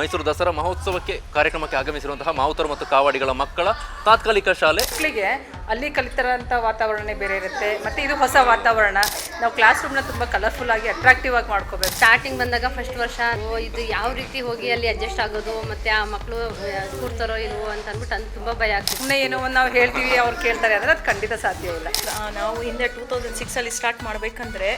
ಮೈಸೂರು ದಸರಾ ಮಹೋತ್ಸವಕ್ಕೆ ಕಾರ್ಯಕ್ರಮಕ್ಕೆ ಆಗಮಿಸಿರುವಂತಹ ಮಾವುತರು ಮತ್ತು ಕಾವಾಡಿಗಳ ಮಕ್ಕಳ ತಾತ್ಕಾಲಿಕ ಶಾಲೆ. ಮಕ್ಕಳಿಗೆ ಅಲ್ಲಿ ಕಲಿತರಂತ ವಾತಾವರಣ ಬೇರೆ ಇರುತ್ತೆ. ಮತ್ತೆ ಇದು ಹೊಸ ವಾತಾವರಣ. ನಾವು ಕ್ಲಾಸ್ ರೂಮ್ನ ತುಂಬ ಕಲರ್ಫುಲ್ ಆಗಿ ಅಟ್ರಾಕ್ಟಿವ್ ಆಗಿ ಮಾಡ್ಕೋಬೇಕು. ಸ್ಟಾರ್ಟಿಂಗ್ ಬಂದಾಗ ಫಸ್ಟ್ ವರ್ಷ ಇದು ಯಾವ ರೀತಿ ಹೋಗಿ ಅಲ್ಲಿ ಅಡ್ಜಸ್ಟ್ ಆಗೋದು ಮತ್ತೆ ಆ ಮಕ್ಕಳು ಕೂರ್ತಾರೋ ಇಲ್ವೋ ಅಂತ ಅಂದ್ಬಿಟ್ಟು ಅದು ತುಂಬ ಭಯ ಆಗ್ತಿತ್ತು. ಸುಮ್ಮನೆ ಏನೋ ಒಂದು ನಾವು ಹೇಳ್ತೀವಿ ಅವ್ರು ಕೇಳ್ತಾರೆ ಅಂದರೆ ಅದು ಖಂಡಿತ ಸಾಧ್ಯ ಇಲ್ಲ. ನಾವು ಹಿಂದೆ ಟೂ ತೌಸಂಡ್ ಸಿಕ್ಸಲ್ಲಿ ಸ್ಟಾರ್ಟ್ ಮಾಡಬೇಕಂದ್ರೆ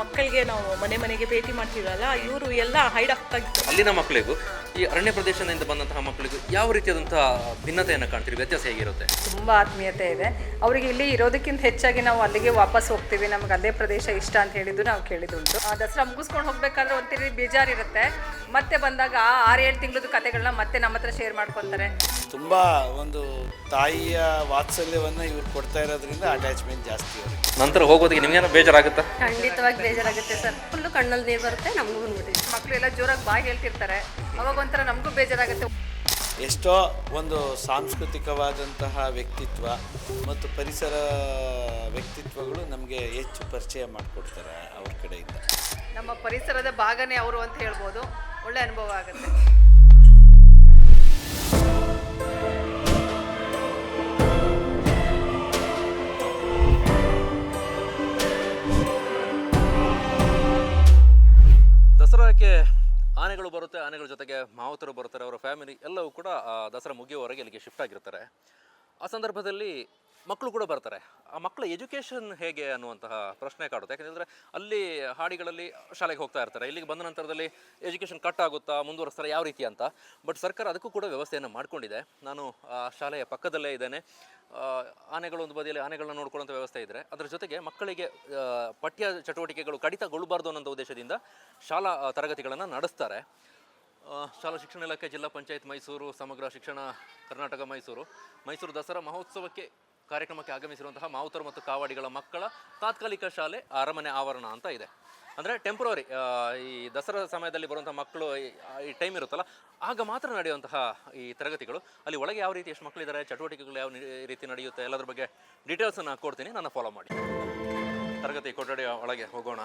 ಮಕ್ಕಳಿಗೆ ನಾವು ಮನೆ ಮನೆಗೆ ಭೇಟಿ ಮಾಡ್ತೀವಲ್ಲ ಇವರು ಎಲ್ಲ ಹೈಡ್ ಆಗ್ತಾ ಇತ್ತು ಅಲ್ಲಿನ ಮಕ್ಕಳಿಗೂ ಈ ಅರಣ್ಯ ಪ್ರದೇಶದಿಂದ ಬಂದಂತಹ ಮಕ್ಕಳಿಗೂ ಯಾವ ರೀತಿಯಾದಂತಹ ಭಿನ್ನತೆಯನ್ನು ಕಾಣ್ತೀರಿ? ವ್ಯತ್ಯಾಸ ಹೇಗಿರುತ್ತೆ? ತುಂಬ ಆತ್ಮೀಯತೆ ಇದೆ. ಅವರಿಗೆ ಇಲ್ಲಿ ಇರೋದಕ್ಕಿಂತ ಹೆಚ್ಚಾಗಿ ನಾವು ಅಲ್ಲಿಗೆ ವಾಪಸ್ ಹೋಗ್ತೀವಿ. ನಮ್ಗೆ ಅದೇ ಪ್ರದೇಶ ಇಷ್ಟ ಅಂತ ಹೇಳಿದ್ದು ನಾವು ಕೇಳಿದುಂಟು. ದಸರಾ ಮುಗಿಸ್ಕೊಂಡು ಹೋಗ್ಬೇಕಾದ್ರೆ ಒಂಥರ ಬೇಜಾರಿರುತ್ತೆ. ಮತ್ತೆ ಬಂದಾಗ ಆ ಆರು ಏಳು ತಿಂಗಳದ ಕತೆಗಳನ್ನ ಮತ್ತೆ ನಮ್ಮ ಹತ್ರ ಶೇರ್ ಮಾಡ್ಕೊತಾರೆ. ತುಂಬ ಒಂದು ತಾಯಿಯ ವಾತ್ಸಲ್ಯವನ್ನು ಇವ್ರು ಕೊಡ್ತಾ ಇರೋದ್ರಿಂದ ಅಟ್ಯಾಚ್ಮೆಂಟ್ ಜಾಸ್ತಿ ಅವ್ರಿಗೆ. ನಂತರ ಹೋಗೋದಕ್ಕೆ ನಿಮ್ಗೇನೋ ಬೇಜಾರಾಗುತ್ತಾ? ಖಂಡಿತವಾಗಿ ಬೇಜಾರಾಗುತ್ತೆ ಸರ್. ಫುಲ್ಲು ಕಣ್ಣಲ್ಲಿ ನೀರು ಬರುತ್ತೆ ನಮಗೂ ಬಂದ್ಬಿಟ್ಟಿದೆ ಮಕ್ಕಳೆಲ್ಲ ಜೋರಾಗಿ ಬಾಯಿ ಹೇಳ್ತಿರ್ತಾರೆ. ಅವಾಗ ಒಂಥರ ನಮಗೂ ಬೇಜಾರಾಗುತ್ತೆ. ಎಷ್ಟೋ ಒಂದು ಸಾಂಸ್ಕೃತಿಕವಾದಂತಹ ವ್ಯಕ್ತಿತ್ವ ಮತ್ತು ಪರಿಸರ ವ್ಯಕ್ತಿತ್ವಗಳು ನಮಗೆ ಹೆಚ್ಚು ಪರಿಚಯ ಮಾಡಿಕೊಡ್ತಾರೆ ಅವ್ರ ಕಡೆಯಿಂದ. ನಮ್ಮ ಪರಿಸರದ ಭಾಗನೇ ಅವರು ಅಂತ ಹೇಳ್ಬೋದು. ಒಳ್ಳೆ ಅನುಭವ ಆಗುತ್ತೆ. ಆನೆಗಳು ಬರುತ್ತೆ, ಆನೆಗಳ ಜೊತೆಗೆ ಮಾವುತರು ಬರ್ತಾರೆ ಅವರ ಫ್ಯಾಮಿಲಿ ಎಲ್ಲವೂ ಕೂಡ ದಸರಾ ಮುಗಿಯುವವರೆಗೆ ಇಲ್ಲಿಗೆ ಶಿಫ್ಟ್ ಆಗಿರ್ತಾರೆ ಆ ಸಂದರ್ಭದಲ್ಲಿ ಮಕ್ಕಳು ಕೂಡ ಬರ್ತಾರೆ. ಆ ಮಕ್ಕಳ ಎಜುಕೇಷನ್ ಹೇಗೆ ಅನ್ನುವಂತಹ ಪ್ರಶ್ನೆ ಕಾಡುತ್ತೆ. ಯಾಕಂದರೆ ಅಲ್ಲಿ ಹಾಡಿಗಳಲ್ಲಿ ಶಾಲೆಗೆ ಹೋಗ್ತಾ ಇರ್ತಾರೆ. ಇಲ್ಲಿಗೆ ಬಂದ ನಂತರದಲ್ಲಿ ಎಜುಕೇಷನ್ ಕಟ್ ಆಗುತ್ತಾ, ಮುಂದುವರಿಸ್ತಾರೆ ಯಾವ ರೀತಿ ಅಂತ. ಬಟ್ ಸರ್ಕಾರ ಅದಕ್ಕೂ ಕೂಡ ವ್ಯವಸ್ಥೆಯನ್ನು ಮಾಡಿಕೊಂಡಿದೆ. ನಾನು ಆ ಶಾಲೆಯ ಪಕ್ಕದಲ್ಲೇ ಇದ್ದೇನೆ. ಆನೆಗಳು ಒಂದು ಬದಿಯಲ್ಲಿ ಆನೆಗಳನ್ನ ನೋಡ್ಕೊಳ್ಳುವಂಥ ವ್ಯವಸ್ಥೆ ಇದ್ದರೆ ಅದರ ಜೊತೆಗೆ ಮಕ್ಕಳಿಗೆ ಪಠ್ಯ ಚಟುವಟಿಕೆಗಳು ಕಡಿತಗೊಳ್ಳಬಾರ್ದು ಅನ್ನೋ ಉದ್ದೇಶದಿಂದ ಶಾಲಾ ತರಗತಿಗಳನ್ನು ನಡೆಸ್ತಾರೆ. ಶಾಲಾ ಶಿಕ್ಷಣ ಇಲಾಖೆ ಜಿಲ್ಲಾ ಪಂಚಾಯತ್ ಮೈಸೂರು, ಸಮಗ್ರ ಶಿಕ್ಷಣ ಕರ್ನಾಟಕ ಮೈಸೂರು. ಮೈಸೂರು ದಸರಾ ಮಹೋತ್ಸವಕ್ಕೆ ಕಾರ್ಯಕ್ರಮಕ್ಕೆ ಆಗಮಿಸಿರುವಂತಹ ಮಾವುತರು ಮತ್ತು ಕಾವಾಡಿಗಳ ಮಕ್ಕಳ ತಾತ್ಕಾಲಿಕ ಶಾಲೆ ಅರಮನೆ ಆವರಣ ಅಂತ ಇದೆ. ಅಂದರೆ ಟೆಂಪ್ರವರಿ ಈ ದಸರಾ ಸಮಯದಲ್ಲಿ ಬರುವಂಥ ಮಕ್ಕಳು ಈ- ಟೈಮ್ ಇರುತ್ತಲ್ಲ, ಆಗ ಮಾತ್ರ ನಡೆಯುವಂತಹ ಈ ತರಗತಿಗಳು. ಅಲ್ಲಿ ಒಳಗೆ ಯಾವ ರೀತಿ ಎಷ್ಟು ಮಕ್ಕಳಿದ್ದಾರೆ, ಚಟುವಟಿಕೆಗಳು ಯಾವ ರೀತಿ ನಡೆಯುತ್ತೆ, ಎಲ್ಲದ್ರ ಬಗ್ಗೆ ಡೀಟೇಲ್ಸನ್ನು ಕೊಡ್ತೀನಿ, ನನ್ನ ಫಾಲೋ ಮಾಡಿ. ತರಗತಿ ಕೊಠಡಿಯ ಒಳಗೆ ಹೋಗೋಣ.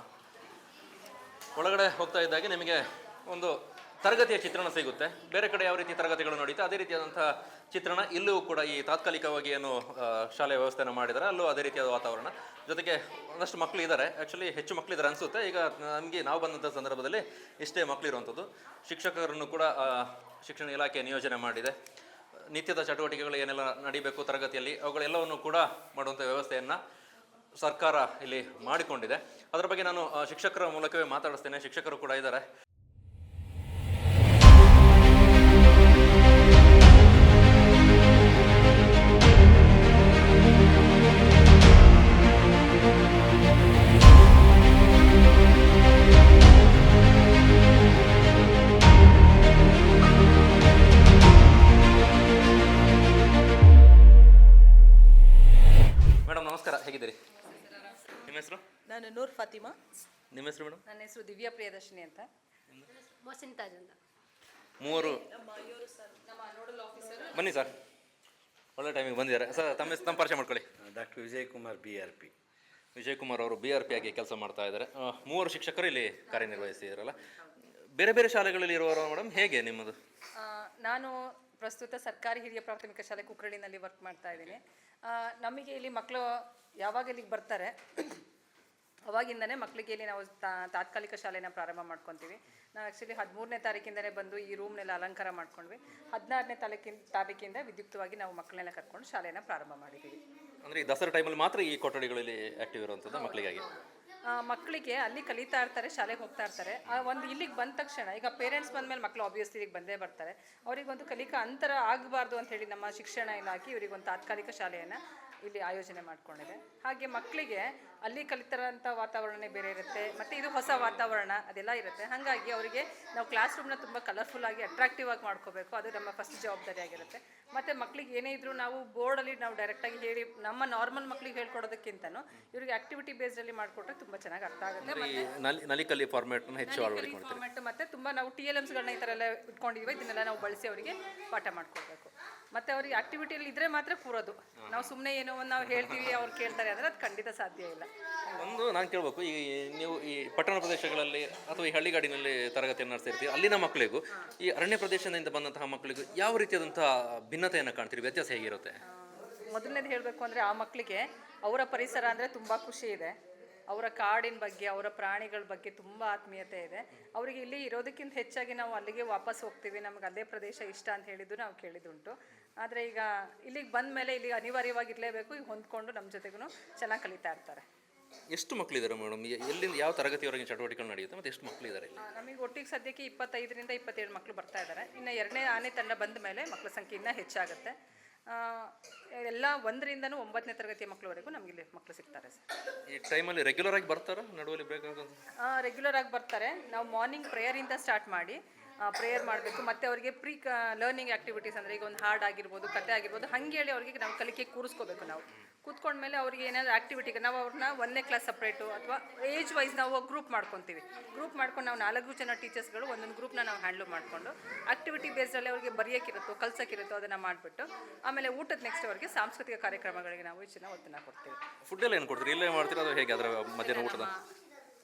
ಒಳಗಡೆ ಹೋಗ್ತಾ ಇದ್ದಾಗೆ ನಿಮಗೆ ಒಂದು ತರಗತಿಯ ಚಿತ್ರಣ ಸಿಗುತ್ತೆ. ಬೇರೆ ಕಡೆ ಯಾವ ರೀತಿ ತರಗತಿಗಳು ನಡೀತಾ, ಅದೇ ರೀತಿಯಾದಂತಹ ಚಿತ್ರಣ ಇಲ್ಲೂ ಕೂಡ ಈ ತಾತ್ಕಾಲಿಕವಾಗಿ ಏನು ಶಾಲೆಯ ವ್ಯವಸ್ಥೆಯನ್ನು ಮಾಡಿದ್ದಾರೆ ಅಲ್ಲೂ ಅದೇ ರೀತಿಯಾದ ವಾತಾವರಣ. ಜೊತೆಗೆ ಒಂದಷ್ಟು ಮಕ್ಕಳು ಇದ್ದಾರೆ ಆ್ಯಕ್ಚುಲಿ ಹೆಚ್ಚು ಮಕ್ಕಳಿದ್ದಾರೆ ಅನಿಸುತ್ತೆ. ಈಗ ನಮಗೆ ನಾವು ಬಂದಂಥ ಸಂದರ್ಭದಲ್ಲಿ ಇಷ್ಟೇ ಮಕ್ಕಳು ಇರುವಂಥದ್ದು. ಶಿಕ್ಷಕರನ್ನು ಕೂಡ ಶಿಕ್ಷಣ ಇಲಾಖೆ ನಿಯೋಜನೆ ಮಾಡಿದೆ. ನಿತ್ಯದ ಚಟುವಟಿಕೆಗಳು ಏನೆಲ್ಲ ನಡೀಬೇಕು ತರಗತಿಯಲ್ಲಿ, ಅವುಗಳೆಲ್ಲವನ್ನು ಕೂಡ ಮಾಡುವಂಥ ವ್ಯವಸ್ಥೆಯನ್ನು ಸರ್ಕಾರ ಇಲ್ಲಿ ಮಾಡಿಕೊಂಡಿದೆ. ಅದರ ಬಗ್ಗೆ ನಾನು ಶಿಕ್ಷಕರ ಮೂಲಕವೇ ಮಾತಾಡಿಸ್ತೇನೆ. ಶಿಕ್ಷಕರು ಕೂಡ ಇದ್ದಾರೆ. ಫಾತಿಮಾ ನಿಮ್ಮ ಹೆಸರು ಮೇಡಮ್? ನನ್ನ ಹೆಸರು ದಿವ್ಯಾ ಪ್ರಿಯದರ್ಶಿನಿ ಅಂತ. ಮೊಸಿನ್ ತಾಜ್ ಅಂತ. ಮೂವರು. ಬನ್ನಿ ಸರ್. ಒಳ್ಳೆ ಟೈಮಿಗೆ ಬಂದಿದ್ದಾರೆ. ಸರ್ ತಮ್ಮ ಹೆಸರು ತಮ್ಮ ಪರಿಚಯ ಮಾಡ್ಕೊಳ್ಳಿ. Doctor Vijay Kumar B R P Vijay Kumar ಅವರು ಬಿ ಆರ್ ಪಿ ಆಗಿ ಕೆಲಸ ಮಾಡ್ತಾ ಇದ್ದಾರೆ. ಮೂವರು ಶಿಕ್ಷಕರು ಇಲ್ಲಿ ಕಾರ್ಯನಿರ್ವಹಿಸಿದಾರಲ್ಲ. ಬೇರೆ ಬೇರೆ ಶಾಲೆಗಳಲ್ಲಿ ಇರುವವರು ಮೇಡಮ್ ಹೇಗೆ ನಿಮ್ಮದು? ನಾನು ಪ್ರಸ್ತುತ ಸರ್ಕಾರಿ ಹಿರಿಯ ಪ್ರಾಥಮಿಕ ಶಾಲೆ ಕುಕ್ರಳಿನಲ್ಲಿ ವರ್ಕ್ ಮಾಡ್ತಾ ಇದ್ದೀನಿ. ನಮಗೆ ಇಲ್ಲಿ ಮಕ್ಕಳು ಯಾವಾಗ ಇಲ್ಲಿಗೆ ಬರ್ತಾರೆ? ಅವಾಗಿಂದನೇ ಮಕ್ಕಳಿಗೆ ಇಲ್ಲಿ ನಾವು ತಾ- ತಾತ್ಕಾಲಿಕ ಶಾಲೆನ ಪ್ರಾರಂಭ ಮಾಡ್ಕೊತೀವಿ. ನಾವು ಆ್ಯಕ್ಚುಲಿ ಹದಿಮೂರನೇ ತಾರೀಕಿಂದನೇ ಬಂದು ಈ ರೂಮ್ನೆಲ್ಲ ಅಲಂಕಾರ ಮಾಡ್ಕೊಂಡ್ವಿ. ಹದಿನಾರನೇ ತಾಲೂಕಿನ ತಾರೀಕಿಂದ ವಿದ್ಯುಕ್ತವಾಗಿ ನಾವು ಮಕ್ಕಳನ್ನೆಲ್ಲ ಕರ್ಕೊಂಡು ಶಾಲೆನ ಪ್ರಾರಂಭ ಮಾಡಿದ್ದೀವಿ. ಅಂದರೆ ಈ ದಸರಾ ಟೈಮಲ್ಲಿ ಮಾತ್ರ ಈ ಕೊಠಡಿಗಳಲ್ಲಿ ಆ್ಯಕ್ಟಿವ್ ಇರುವಂಥದ್ದು ಮಕ್ಕಳಿಗಾಗಿ ಮಕ್ಕಳಿಗೆ ಅಲ್ಲಿ ಕಲಿತಾ ಇರ್ತಾರೆ ಶಾಲೆಗೆ ಹೋಗ್ತಾ ಇರ್ತಾರೆ. ಆ ಒಂದು ಇಲ್ಲಿಗೆ ಬಂದ ತಕ್ಷಣ ಈಗ ಪೇರೆಂಟ್ಸ್ ಬಂದ ಮೇಲೆ ಮಕ್ಕಳು ಆಬ್ವಿಯಸ್ಲಿ ಇಲ್ಲಿಗೆ ಬಂದೇ ಬರ್ತಾರೆ. ಅವರಿಗೊಂದು ಕಲಿಕಾ ಅಂತರ ಆಗಬಾರ್ದು ಅಂತ ಹೇಳಿ ನಮ್ಮ ಶಿಕ್ಷಣ ಇಲಾಖೆ ಇವರಿಗೊಂದು ತಾತ್ಕಾಲಿಕ ಶಾಲೆಯನ್ನು ಇಲ್ಲಿ ಆಯೋಜನೆ ಮಾಡ್ಕೊಂಡಿದೆ. ಹಾಗೆ ಮಕ್ಕಳಿಗೆ ಅಲ್ಲಿ ಕಲಿತಾರಂಥ ವಾತಾವರಣನೇ ಬೇರೆ ಇರುತ್ತೆ ಮತ್ತು ಇದು ಹೊಸ ವಾತಾವರಣ ಅದೆಲ್ಲ ಇರುತ್ತೆ. ಹಾಗಾಗಿ ಅವರಿಗೆ ನಾವು ಕ್ಲಾಸ್ ರೂಮ್ನ ತುಂಬ ಕಲರ್ಫುಲ್ ಆಗಿ ಅಟ್ರಾಕ್ಟಿವ್ ಆಗಿ ಮಾಡ್ಕೋಬೇಕು. ಅದು ನಮ್ಮ ಫಸ್ಟ್ ಜವಾಬ್ದಾರಿ ಆಗಿರುತ್ತೆ. ಮತ್ತು ಮಕ್ಕಳಿಗೆ ಏನೇ ಇದ್ರೂ ನಾವು ಬೋರ್ಡಲ್ಲಿ ನಾವು ಡೈರೆಕ್ಟಾಗಿ ಹೇಳಿ ನಮ್ಮ ನಾರ್ಮಲ್ ಮಕ್ಕಳಿಗೆ ಹೇಳ್ಕೊಡೋದಕ್ಕಿಂತನೂ ಇವರಿಗೆ ಆಕ್ಟಿವಿಟಿ ಬೇಸ್ಡಲ್ಲಿ ಮಾಡಿಕೊಟ್ರೆ ತುಂಬ ಚೆನ್ನಾಗಿ ಅರ್ಥ ಆಗುತ್ತೆ. ಮತ್ತೆ ನಲಿ ನಲಿಕಲ್ಲಿ ಫಾರ್ಮೇಟ್ನ ಹೆಚ್ಚು ಫಾರ್ಮೇಟ್ ಮತ್ತು ತುಂಬ ನಾವು ಟಿ ಎಲ್ ಎಮ್ಸ್ಗಳನ್ನ ಈ ಥರ ಎಲ್ಲ ಇಟ್ಕೊಂಡಿದ್ದೀವಿ ಇದನ್ನೆಲ್ಲ ನಾವು ಬಳಸಿ ಅವರಿಗೆ ಪಾಠ ಮಾಡ್ಕೊಡ್ಬೇಕು. ಮತ್ತೆ ಅವ್ರಿಗೆ ಆಕ್ಟಿವಿಟಿಯಲ್ಲಿ ಇದ್ರೆ ಮಾತ್ರ ಕೂರೋದು. ನಾವು ಸುಮ್ಮನೆ ಏನೋ ಒಂದು ನಾವು ಹೇಳ್ತೀವಿ ಅವ್ರು ಕೇಳ್ತಾರೆ ಅಂದರೆ ಅದು ಖಂಡಿತ ಸಾಧ್ಯ ಇಲ್ಲ. ಒಂದು ನಾನು ಕೇಳಬೇಕು ಈ ನೀವು ಈ ಪಟ್ಟಣ ಪ್ರದೇಶಗಳಲ್ಲಿ ಅಥವಾ ಈ ಹಳ್ಳಿಗಾಡಿನಲ್ಲಿ ತರಗತಿಯನ್ನು ನಡೆಸಿರ್ತೀವಿ ಅಲ್ಲಿನ ಮಕ್ಕಳಿಗೂ ಈ ಅರಣ್ಯ ಪ್ರದೇಶದಿಂದ ಬಂದಂತಹ ಮಕ್ಕಳಿಗೂ ಯಾವ ರೀತಿಯಾದಂತಹ ಭಿನ್ನತೆಯನ್ನು ಕಾಣ್ತೀರಿ ವ್ಯತ್ಯಾಸ ಹೇಗಿರುತ್ತೆ? ಮೊದಲನೇದು ಹೇಳಬೇಕು ಅಂದರೆ ಆ ಮಕ್ಕಳಿಗೆ ಅವರ ಪರಿಸರ ಅಂದರೆ ತುಂಬ ಖುಷಿ ಇದೆ. ಅವರ ಕಾಡಿನ ಬಗ್ಗೆ ಅವರ ಪ್ರಾಣಿಗಳ ಬಗ್ಗೆ ತುಂಬ ಆತ್ಮೀಯತೆ ಇದೆ. ಅವರಿಗೆ ಇಲ್ಲಿ ಇರೋದಕ್ಕಿಂತ ಹೆಚ್ಚಾಗಿ ನಾವು ಅಲ್ಲಿಗೆ ವಾಪಸ್ ಹೋಗ್ತೀವಿ. ನಮ್ಗೆ ಅದೇ ಪ್ರದೇಶ ಇಷ್ಟ ಅಂತ ಹೇಳಿದ್ದು ನಾವು ಕೇಳಿದುಂಟು ಆದರೆ ಈಗ ಇಲ್ಲಿಗೆ ಬಂದ ಮೇಲೆ ಇಲ್ಲಿಗೆ ಅನಿವಾರ್ಯವಾಗಿ ಇರಲೇಬೇಕು ಈಗ ಹೊಂದ್ಕೊಂಡು ನಮ್ಮ ಜೊತೆಗೂ ಚೆನ್ನಾಗಿ ಕಲಿತಾ ಇರ್ತಾರೆ. ಎಷ್ಟು ಮಕ್ಕಳಿದ್ದಾರೆ ಮೇಡಮ್? ಎಲ್ಲಿಂದ ಯಾವ ತರಗತಿವರೆಗೆ ಚಟುವಟಿಕೆಗಳು ನಡೆಯುತ್ತೆ ಮತ್ತು ಎಷ್ಟು ಮಕ್ಕಳಿದ್ದಾರೆ ಇಲ್ಲಿ? ನಮಗೆ ಒಟ್ಟಿಗೆ ಸದ್ಯಕ್ಕೆ ಇಪ್ಪತ್ತೈದರಿಂದ ಇಪ್ಪತ್ತೇಳು ಮಕ್ಕಳು ಬರ್ತಾ ಇದ್ದಾರೆ ಇನ್ನು ಎರಡನೇ ಆನೆ ತಂಡ ಬಂದ ಮೇಲೆ ಮಕ್ಕಳ ಸಂಖ್ಯೆ ಇನ್ನೂ ಹೆಚ್ಚಾಗುತ್ತೆ. ಎಲ್ಲ ಒಂದರಿಂದನೂ ಒಂಬತ್ತನೇ ತರಗತಿಯ ಮಕ್ಕಳವರೆಗೂ ನಮಗೆ ಇಲ್ಲಿ ಮಕ್ಕಳು ಸಿಗ್ತಾರೆ ಸರ್. ಈ ಟೈಮಲ್ಲಿ ರೆಗ್ಯುಲರ್ ಆಗಿ ಬರ್ತಾರೆ? ನಡುವಲ್ಲಿ ಬೇಕಾದ ರೆಗ್ಯುಲರ್ ಆಗಿ ಬರ್ತಾರೆ. ನಾವು ಮಾರ್ನಿಂಗ್ ಪ್ರೇಯರಿಂದ ಸ್ಟಾರ್ಟ್ ಮಾಡಿ ಪ್ರೇಯರ್ ಮಾಡಬೇಕು. ಮತ್ತು ಅವರಿಗೆ ಪ್ರೀ ಲರ್ನಿಂಗ್ ಆ್ಯಕ್ಟಿವಿಟೀಸ್ ಅಂದರೆ ಈಗ ಒಂದು ಹಾರ್ಡ್ ಆಗಿರ್ಬೋದು ಕತೆ ಆಗಿರ್ಬೋದು ಹಾಗೆ ಹೇಳಿ ಅವರಿಗೆ ನಾವು ಕಲಿಕೆ ಕೂರಿಸ್ಕೋಬೇಕು ನಾವು. ಕೂತ್ಕೊಂಡ್ಮೇಲೆ ಅವ್ರಿಗೆ ಏನಾದರೂ ಆ್ಯಕ್ಟಿವಿಟಿಗೆ ನಾವು ಅವ್ರನ್ನ ಒಂದನೇ ಕ್ಲಾಸ್ ಸಪ್ರೇಟು ಅಥವಾ ಏಜ್ ವೈಸ್ ನಾವು ಗ್ರೂಪ್ ಮಾಡ್ಕೊತೀವಿ. ಗ್ರೂಪ್ ಮಾಡ್ಕೊಂಡು ನಾವು ನಾಲ್ಕು ಜನ ಟೀಚರ್ಸ್ಗಳು ಒಂದೊಂದು ಗ್ರೂಪ್ನ ನಾವು ಹ್ಯಾಂಡ್ಲ್ ಮಾಡಿಕೊಂಡು ಆ್ಯಕ್ಟಿವಿಟಿ ಬೇಸ್ಡಲ್ಲಿ ಅವ್ರಿಗೆ ಬರೆಯೋಕ್ಕಿರುತ್ತೋ ಕಲ್ಸೋಕ್ಕಿರುತ್ತೋ ಅದನ್ನು ಮಾಡಿಬಿಟ್ಟು ಆಮೇಲೆ ಊಟದ ನೆಕ್ಸ್ಟ್ ಅವರಿಗೆ ಸಾಂಸ್ಕೃತಿಕ ಕಾರ್ಯಕ್ರಮಗಳಿಗೆ ನಾವು ಹೆಚ್ಚಿನ ಒತ್ತನ್ನು ಕೊಡ್ತೀವಿ. ಫುಡ್ ಎಲ್ಲ ಏನು ಕೊಡ್ತೀರಿ? ಇಲ್ಲೇ ಮಾಡ್ತೀರಾ? ಅದು ಹೇಗೆ? ಅದರ ಮಧ್ಯಾಹ್ನ ಊಟದ?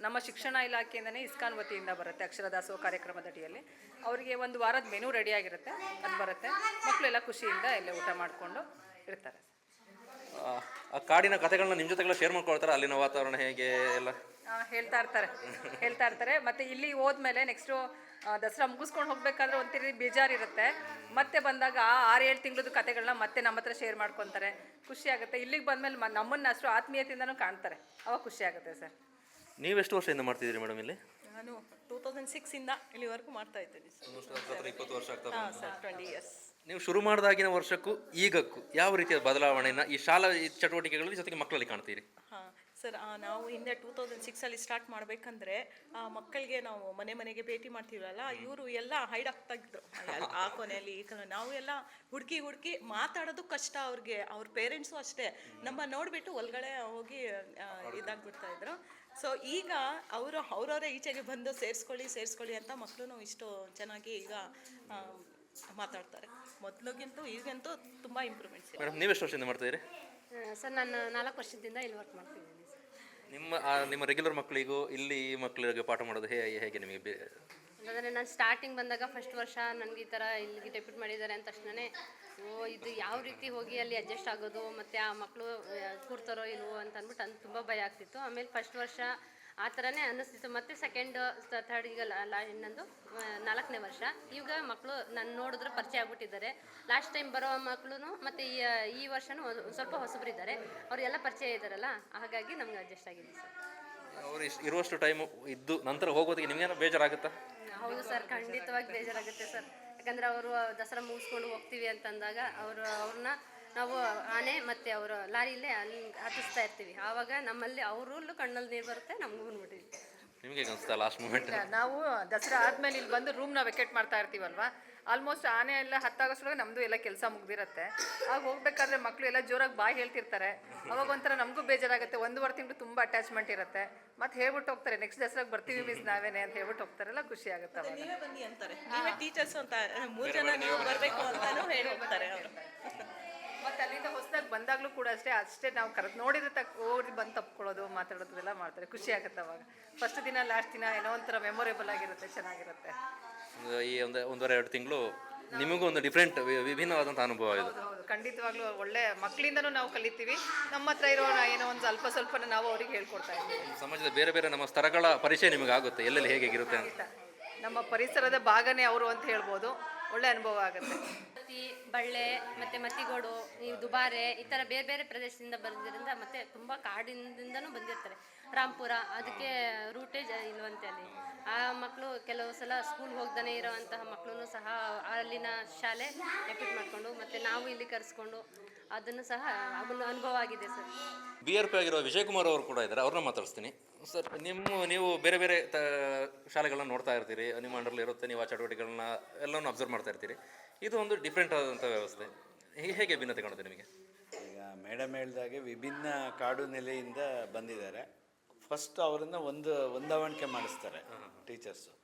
ನಮ್ಮ ಶಿಕ್ಷಣ ಇಲಾಖೆಯಿಂದನೇ ಇಸ್ಕಾನ್ ವತಿಯಿಂದ ಬರುತ್ತೆ ಅಕ್ಷರದಾಸೋಹ ಕಾರ್ಯಕ್ರಮದ ಅಡಿಯಲ್ಲಿ. ಅವರಿಗೆ ಒಂದು ವಾರದ ಮೆನು ರೆಡಿಯಾಗಿರುತ್ತೆ ಅದು ಬರುತ್ತೆ. ಮಕ್ಕಳೆಲ್ಲ ಖುಷಿಯಿಂದ ಇಲ್ಲೇ ಊಟ ಮಾಡಿಕೊಂಡು ಇರ್ತಾರೆ. ಆ, ಕಾಡಿನ ಕಥೆಗಳನ್ನ ನಿಮ್ಮ ಜೊತೆಗೆಲ್ಲ ಶೇರ್ ಮಾಡ್ಕೊಳ್ತಾರೆ? ಅಲ್ಲಿನ ವಾತಾವರಣ ಹೇಗೆ ಎಲ್ಲ? ಹೇಳ್ತಾ ಇರ್ತಾರೆ ಹೇಳ್ತಾ ಇರ್ತಾರೆ. ಮತ್ತೆ ಇಲ್ಲಿ ಹೋದ್ಮೇಲೆ ನೆಕ್ಸ್ಟು ದಸರಾ ಮುಗಿಸ್ಕೊಂಡು ಹೋಗ್ಬೇಕಾದ್ರೆ ಒಂಥರ ಬೇಜಾರಿರುತ್ತೆ ಮತ್ತೆ ಬಂದಾಗ ಆ ಆರು ಏಳು ತಿಂಗಳದ್ದು ಕತೆಗಳನ್ನ ಮತ್ತೆ ನಮ್ಮ ಹತ್ರ ಶೇರ್ ಮಾಡ್ಕೊತಾರೆ. ಖುಷಿ ಆಗುತ್ತೆ. ಇಲ್ಲಿಗೆ ಬಂದಮೇಲೆ ನಮ್ಮನ್ನು ಅಷ್ಟು ಆತ್ಮೀಯತೆಯಿಂದನೂ ಕಾಣ್ತಾರೆ. ಅವಾಗ ಖುಷಿ ಆಗುತ್ತೆ ಸರ್. ನೀವೆಷ್ಟು ವರ್ಷದಿಂದ ಮಾಡ್ತಿದ್ದೀರಿ ಮೇಡಮ್ ಇಲ್ಲಿ? ನಾನು ಟೂ ತೌಸಂಡ್ ಸಿಕ್ಸಿಂದ ಇಲ್ಲಿವರೆಗೂ ಮಾಡ್ತಾ ಇದ್ದೀನಿ ಸರ್. ಇಪ್ಪತ್ತು ವರ್ಷ ಆಗ್ತಾ ಹಾಂ ಸರ್ ಟ್ವೆಂಟಿ ಇಯರ್ಸ್ ನೀವು ಶುರು ಮಾಡಿದಾಗಿನ ವರ್ಷಕ್ಕೂ ಈಗಕ್ಕೂ ಯಾವ ರೀತಿಯ ಬದಲಾವಣೆಯನ್ನು ಈ ಶಾಲಾ ಈ ಚಟುವಟಿಕೆಗಳಲ್ಲಿ ಜೊತೆಗೆ ಮಕ್ಕಳಲ್ಲಿ ಕಾಣ್ತೀರಿ? ಹಾಂ ಸರ್ ನಾವು ಹಿಂದೆ ಟೂ ತೌಸಂಡ್ ಸಿಕ್ಸಲ್ಲಿ ಸ್ಟಾರ್ಟ್ ಮಾಡಬೇಕಂದ್ರೆ ಮಕ್ಕಳಿಗೆ ನಾವು ಮನೆ ಮನೆಗೆ ಭೇಟಿ ಮಾಡ್ತೀವಲ್ಲ ಇವರು ಎಲ್ಲ ಹೈಡ್ ಆಗ್ತಾ ಇದ್ರು. ಆ ಕೊನೆಯಲ್ಲಿ ಈ ಕೊನೆ ನಾವು ಎಲ್ಲ ಹುಡುಕಿ ಹುಡುಕಿ ಮಾತಾಡೋದು ಕಷ್ಟ ಅವ್ರಿಗೆ ಅವ್ರ ಪೇರೆಂಟ್ಸು ಅಷ್ಟೇ. ನಮ್ಮ ನೋಡಿಬಿಟ್ಟು ಒಳಗಡೆ ಹೋಗಿ ಇದಾಗ್ಬಿಡ್ತಾ ಇದ್ರು. ಸೊ ಈಗ ಅವರು ಅವ್ರವರೇ ಈಚೆಗೆ ಬಂದು ಸೇರಿಸ್ಕೊಳ್ಳಿ ಸೇರಿಸ್ಕೊಳ್ಳಿ ಅಂತ ಮಕ್ಕಳು ಇಷ್ಟು ಚೆನ್ನಾಗಿ ಈಗ ಮಾತಾಡ್ತಾರೆ. ಮೊದಲಿಗಿಂತ ಈಗಂತೂ ತುಂಬ ಇಂಪ್ರೂವ್ಮೆಂಟ್ಸ್ ಮೇಡಮ್ ನೀವು ಎಷ್ಟು ವರ್ಷದಿಂದ ಮಾಡ್ತಿದ್ದೀರಿ ಸರ್ ನಾನು ನಾಲ್ಕು ವರ್ಷದಿಂದ ಇಲ್ಲಿ ವರ್ಕ್ ಮಾಡ್ತಿದ್ದೀನಿ. ನಿಮ್ಮ ನಿಮ್ಮ ರೆಗ್ಯುಲರ್ ಮಕ್ಕಳಿಗೂ ಇಲ್ಲಿ ಈ ಮಕ್ಕಳಿಗೆ ಪಾಠ ಮಾಡೋದು ಹೇ, ಹೇಗೆ ನಿಮಗೆ ಬೇ- ನಾನು ಸ್ಟಾರ್ಟಿಂಗ್ ಬಂದಾಗ ಫಸ್ಟ್ ವರ್ಷ ನನಗೆ ಈ ಥರ ಇಲ್ಲಿಗೆ ಡೆಪ್ಯೂಟ್ ಮಾಡಿದ್ದಾರೆ ಅಂದ ತಕ್ಷಣವೇ ಓ, ಇದು ಯಾವ ರೀತಿ ಹೋಗಿ ಅಲ್ಲಿ ಅಡ್ಜಸ್ಟ್ ಆಗೋದು, ಮತ್ತು ಆ ಮಕ್ಕಳು ಕೂರ್ತಾರೋ ಇಲ್ವೋ ಅಂತ ಅಂದ್ಬಿಟ್ಟು ಅದು ತುಂಬ ಭಯ ಆಗ್ತಿತ್ತು. ಆಮೇಲೆ ಫಸ್ಟ್ ವರ್ಷ ಆ ಥರನೇ ಅನ್ನಿಸ್ತಿತ್ತು. ಮತ್ತು ಸೆಕೆಂಡ್ ಥರ್ಡ್ ಈಗ ಲಾ ಇನ್ನೊಂದು ನಾಲ್ಕನೇ ವರ್ಷ. ಈಗ ಮಕ್ಕಳು ನಾನು ನೋಡಿದ್ರೆ ಪರಿಚಯ ಆಗ್ಬಿಟ್ಟಿದ್ದಾರೆ. ಲಾಸ್ಟ್ ಟೈಮ್ ಬರೋ ಮಕ್ಕಳು ಮತ್ತು ಈ ಈ ವರ್ಷನೂ ಒಂದು ಒಂದು ಸ್ವಲ್ಪ ಹೊಸಬ್ರಿದ್ದಾರೆ. ಅವರೆಲ್ಲ ಪರಿಚಯ ಇದ್ದಾರಲ್ಲ ಹಾಗಾಗಿ ನಮ್ಗೆ ಅಡ್ಜಸ್ಟ್ ಆಗಿದೆ ಸರ್. ಅವರು ಇಷ್ಟು ಇರುವಷ್ಟು ಟೈಮು ಇದ್ದು ನಂತರ ಹೋಗೋದಕ್ಕೆ ನಿಮ್ಗೇನೋ ಬೇಜಾರಾಗುತ್ತಾ? ಹೌದು ಸರ್ ಖಂಡಿತವಾಗಿ ಬೇಜಾರಾಗುತ್ತೆ ಸರ್. ಯಾಕಂದ್ರೆ ಅವರು ದಸರಾ ಮುಗಿಸ್ಕೊಂಡು ಹೋಗ್ತೀವಿ ಅಂತಂದಾಗ ಅವರು ಅವ್ರನ್ನ ನಾವು ಆನೆ ಮತ್ತು ಅವರು ಲಾರಿಯಲ್ಲೇ ಅಲ್ಲಿ ಹತ್ತಿಸ್ತಾ ಇರ್ತೀವಿ. ಆವಾಗ ನಮ್ಮಲ್ಲಿ ಅವರಲ್ಲೂ ಕಣ್ಣಲ್ಲಿ ನೀರು ಬರುತ್ತೆ ನಮಗೂ ನೋಡಿ ನಿಮಗೆ ಅನಿಸ್ತಾ ಲಾಸ್ಟ್ ಮೂಮೆಂಟ್ ನಾವು ದಸರಾ ಆದ್ಮೇಲೆ ಇಲ್ಲಿ ಬಂದು ರೂಮ್ನ ವೆಕೇಟ್ ಮಾಡ್ತಾ ಇರ್ತೀವಲ್ವಾ? ಆಲ್ಮೋಸ್ಟ್ ಆನೆ ಎಲ್ಲ ಹತ್ತಾಗೋಷ್ಟ್ರೊಳಗೆ ನಮ್ಮದು ಎಲ್ಲ ಕೆಲಸ ಮುಗ್ದಿರತ್ತೆ. ಆಗ ಹೋಗ್ಬೇಕಾದ್ರೆ ಮಕ್ಕಳು ಎಲ್ಲ ಜೋರಾಗಿ ಬಾಯಿ ಹೇಳ್ತಿರ್ತಾರೆ. ಅವಾಗ ಒಂಥರ ನಮಗೂ ಬೇಜಾರಾಗುತ್ತೆ. ಒಂದೂವರೆ ತಿಂಗಳು ತುಂಬ ಅಟ್ಯಾಚ್ಮೆಂಟ್ ಇರುತ್ತೆ. ಮತ್ತೆ ಹೇಳ್ಬಿಟ್ಟು ಹೋಗ್ತಾರೆ ನೆಕ್ಸ್ಟ್ ದಸರಾಗ ಬರ್ತೀವಿ ಮಿಸ್ ನಾವೇನೆ ಅಂತ ಹೇಳ್ಬಿಟ್ಟು ಹೋಗ್ತಾರಲ್ಲ ಖುಷಿ ಆಗುತ್ತೆ ಅವಾಗ. ನೀವೇ ಬನ್ನಿ ಅಂತಾರೆ. ನೀವೇ ಟೀಚರ್ಸ್ ಅಂತ ಮೂರು ಜನ ನೀವು ಬರಬೇಕು ಅಂತಾನೂ ಹೇಳಿ ಹೋಗ್ತಾರೆ ಅವರು. ಮತ್ತೆ ಅಲ್ಲಿಂದ ಹೊಸದಾಗಿ ಬಂದಾಗ್ಲೂ ಕೂಡ ಅಷ್ಟೇ ಅಷ್ಟೇ ನಾವು ಕರೆದು ನೋಡಿದ ತಕ್ಕ ಹೋಗಿ ಬಂದು ತಪ್ಕೊಳ್ಳೋದು ಮಾತಾಡೋದೆಲ್ಲ ಮಾಡ್ತಾರೆ. ಖುಷಿ ಆಗುತ್ತೆ ಅವಾಗ. ಫಸ್ಟ್ ದಿನ ಲಾಸ್ಟ್ ದಿನ ಏನೋ ಒಂಥರ ಮೆಮೊರೇಬಲ್ ಆಗಿರುತ್ತೆ ಚೆನ್ನಾಗಿರುತ್ತೆ. ಈ ಒಂದು ಒಂದೂವರೆ ಎರಡು ತಿಂಗಳು ನಿಮಗೂ ಒಂದು ಡಿಫ್ರೆಂಟ್ ವಿಭಿನ್ನವಾದಂಥ ಅನುಭವ ಇದು. ಹೌದು ಖಂಡಿತವಾಗ್ಲೂ ಒಳ್ಳೆ ಮಕ್ಕಳಿಂದನೂ ನಾವು ಕಲಿತೀವಿ. ನಮ್ಮ ಹತ್ರ ಇರೋ ಏನೋ ಒಂದು ಸ್ವಲ್ಪ ಸ್ವಲ್ಪ ನಾವು ಅವ್ರಿಗೆ ಹೇಳ್ಕೊಡ್ತಾ ಇದ್ದೀವಿ. ಸಮಾಜದ ಬೇರೆ ಬೇರೆ ನಮ್ಮ ಸ್ತರಗಳ ಪರಿಚಯ ನಿಮಗೆ ಆಗುತ್ತೆ ಎಲ್ಲೆಲ್ಲಿ ಹೇಗೆ ಇರುತ್ತೆ ಅಂತ. ನಮ್ಮ ಪರಿಸರದ ಭಾಗನೇ ಅವರು ಅಂತ ಹೇಳ್ಬೋದು. ಒಳ್ಳೆ ಅನುಭವ ಆಗುತ್ತೆ. ಮತ್ತಿ ಬಳ್ಳೆ ಮತ್ತು ಮತ್ತಿಗೋಡು ಈ ದುಬಾರೆ ಈ ಥರ ಬೇರೆ ಬೇರೆ ಪ್ರದೇಶದಿಂದ ಬಂದಿರೋದ್ರಿಂದ ಮತ್ತು ತುಂಬ ಕಾಡಿನಿಂದನೂ ಬಂದಿರ್ತಾರೆ. ರಾಂಪುರ ಅದಕ್ಕೆ ರೂಟೇಜ್ ಇಲ್ವಂತೆ ಅಲ್ಲಿ. ಆ ಮಕ್ಕಳು ಕೆಲವು ಸಲ ಸ್ಕೂಲ್ ಹೋಗ್ದೇ ಇರೋವಂತಹ ಮಕ್ಕಳು ಸಹ ಅಲ್ಲಿನ ಶಾಲೆ ಎಫೆಕ್ಟ್ ಮಾಡಿಕೊಂಡು ಮತ್ತು ನಾವು ಇಲ್ಲಿ ಕರೆಸ್ಕೊಂಡು ಅದನ್ನು ಸಹ ಅದನ್ನು ಅನುಭವ ಆಗಿದೆ ಸರ್. ಬಿ ಆರ್ ಪಿ ಆಗಿರೋ ವಿಜಯಕುಮಾರ್ ಅವರು ಕೂಡ ಇದ್ದಾರೆ. ಅವ್ರನ್ನ ಮಾತಾಡಿಸ್ತೀನಿ. ಸರ್ ನಿಮ್ಮ ನೀವು ಬೇರೆ ಬೇರೆ ತ ಶಾಲೆಗಳನ್ನ ನೋಡ್ತಾ ಇರ್ತೀರಿ. ನಿಮ್ಮ ಅಂಡರ್ಲಿ ಇರುತ್ತೆ ನೀವು ಆ ಚಟುವಟಿಕೆಗಳನ್ನ ಎಲ್ಲನೂ ಅಬ್ಸರ್ವ್ ಮಾಡ್ತಾ ಇರ್ತೀರಿ. ಇದು ಒಂದು ಡಿಫ್ರೆಂಟ್ ಆದಂಥ ವ್ಯವಸ್ಥೆ. ಹೇ- ಹೇಗೆ ಭಿನ್ನತೆ ಕಾಣುತ್ತೆ ನಿಮಗೆ? ಈಗ ಮೇಡಮ್ ಹೇಳ್ದಾಗೆ ವಿಭಿನ್ನ ಕಾಡು ನೆಲೆಯಿಂದ ಬಂದಿದ್ದಾರೆ. ಫಸ್ಟ್ ಅವರನ್ನು ಒಂದು ಹೊಂದಾವಣಿಕೆ ಮಾಡಿಸ್ತಾರೆ ಟೀಚರ್ಸು